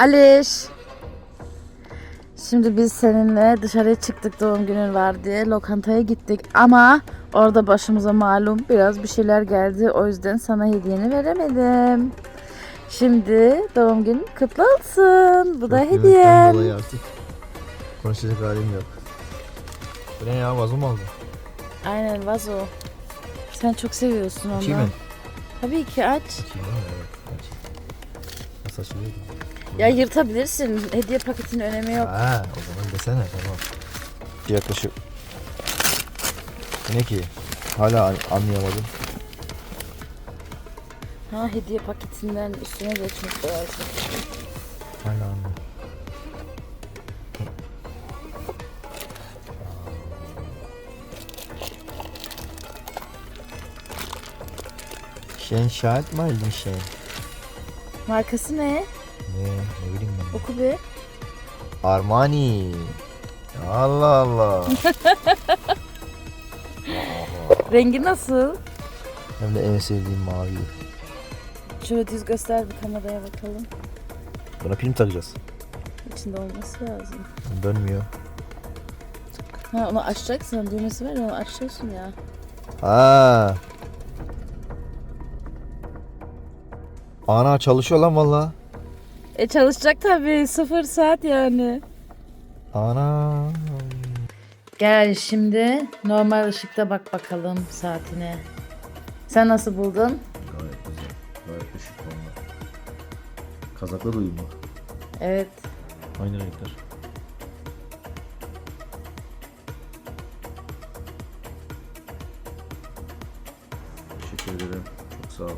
Aliş. Şimdi biz seninle dışarıya çıktık doğum günün var diye lokantaya gittik ama orada başımıza malum biraz bir şeyler geldi o yüzden sana hediyeni veremedim. Şimdi doğum günün kutlu olsun. Bu da Çok yemekten hediyen. dolayı artık konuşacak halim yok. Bu ne ya vazo mu aldın? Aynen vazo. Sen çok seviyorsun onu. Açayım mı? Tabii ki aç. Açayım? Evet. Aç. Nasıl açılıyor ki? Ya yırtabilirsin. Hediye paketinin önemi yok. Ha, o zaman desene tamam. Yaklaşık. Bu ne ki? Hala an- anlayamadım. Ha hediye paketinden üstüne geçmek lazım. Hala anlamadım. Şen şahit mi aldın Şen? Markası ne? Ne, ne bileyim ben. Oku bir. Armani. Allah Allah. Rengi nasıl? Hem de en sevdiğim mavi. Şöyle düz göster bir kameraya bakalım. Buna pil mi takacağız? İçinde olması lazım. Dönmüyor. Ha onu açacaksın. Düğmesi var ya onu açıyorsun ya. Ha. Ana çalışıyor lan valla. E çalışacak tabii. Sıfır saat yani. Ana. Gel şimdi normal ışıkta bak bakalım saatine. Sen nasıl buldun? Gayet güzel. Gayet düşük valla. Kazakla da uyumlu. Evet. Aynı renkler. Teşekkür ederim. Çok sağ ol.